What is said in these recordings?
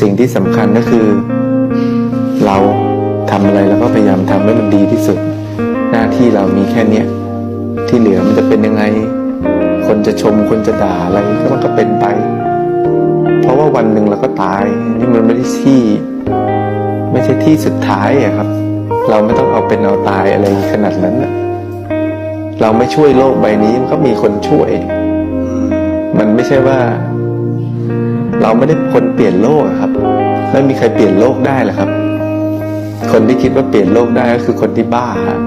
สิ่งที่สำคัญก็คือ เราทำอะไรเราก็พยายามทำให้มันดีที่สุด หน้าที่เรามีแค่เนี้ยที่เหลือมันจะเป็นยังไง คนจะชมคนจะด่าอะไรก็มันก็เป็นไป เพราะว่าวันหนึ่งเราก็ตายนี่มันไม่ได้ที่ ไม่ใช่ที่สุดท้ายอะครับ เราไม่ต้องเอาเป็นเอาตายอะไรขนาดนั้นนะเราไม่ช่วยโลกใบนี้มันก็มีคนช่วย มันไม่ใช่ว่า เราไม่ได้คนเปลี่ยนโลกครับ ไม่มีใครเปลี่ยนโลกได้หรอกครับ คนที่คิดว่าเปลี่ยนโลกได้ก็คือคนที่บ้าฮะ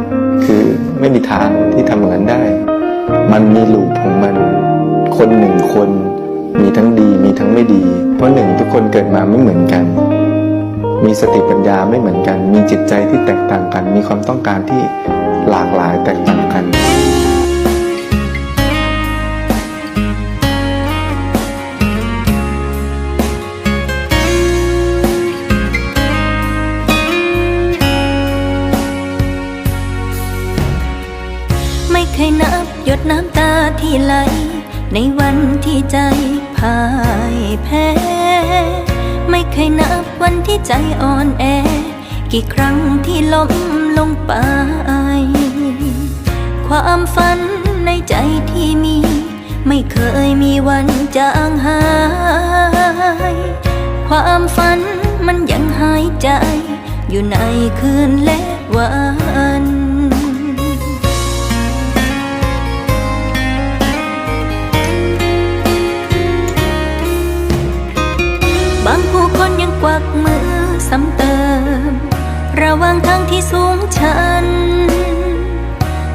คือไม่มีทางที่ทำอย่างนั้นได้ มันมีลูปของมัน คนหนึ่งคนมีทั้งดีมีทั้งไม่ดี เพราะหนึ่งทุกคนเกิดมาไม่เหมือนกัน มีสติปัญญาไม่เหมือนกัน มีจิตใจที่แตกต่างกัน มีความต้องการที่หลากหลายแตกต่างกัน นับหยดน้ำตาที่ไหล ในวันที่ใจพ่ายแพ้ ไม่เคยนับวันที่ใจอ่อนแอ กี่ครั้งที่ล้มลงไป ความฝันในใจที่มี ไม่เคยมีวันจางหาย ความฝันมันยังหายใจ อยู่ในคืนและวัน ซ้ำเติม ระว่างทางที่สูงชัน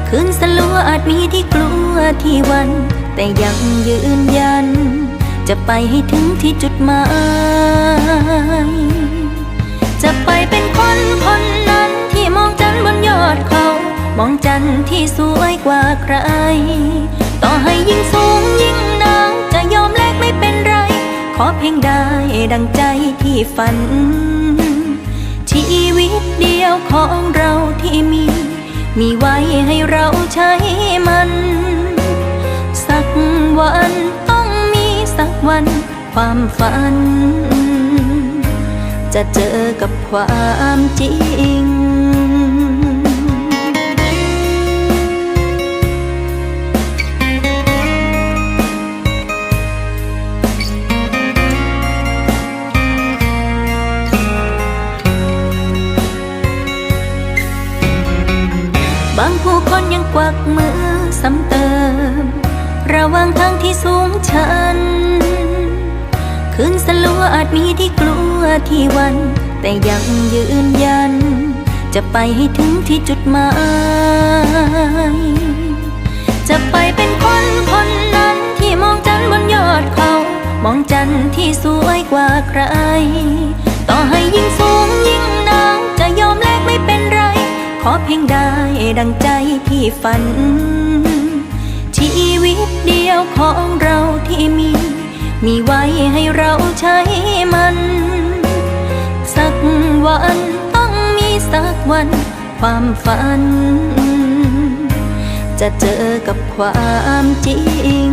คืนสลัวอาจมีที่กลัวที่วัน แต่ยังยืนยัน จะไปให้ถึงที่จุดหมาย จะไปเป็นคนคนนั้นที่มองจันทร์บนยอดเขา มองจันทร์ที่สวยกว่าใคร ต่อให้ยิ่งสูงยิ่งหนาวจะยอมแลกไม่เป็นไร ขอเพียงได้ดังใจที่ฝัน มีไว้ให้เราใช้มัน สักวันต้องมีสักวันความฝัน จะเจอกับความจริง คนยังกวักมือซ้ำเติม ระหว่างทางที่สูงชัน คืนสลัวอาจมีที่กลัวที่วัน แต่ยังยืนยัน จะไปให้ถึงที่จุดหมาย จะไปเป็นคนคนนั้นที่มองจันทร์บนยอดเขา มองจันทร์ที่สวยกว่าใคร ต่อให้ยิ่งสูง อเพียงได้ดังใจที่ฝัน ชีวิตเดียวของเราที่มี มีไว้ให้เราใช้มัน สักวันต้องมีสักวันความฝัน จะเจอกับความจริง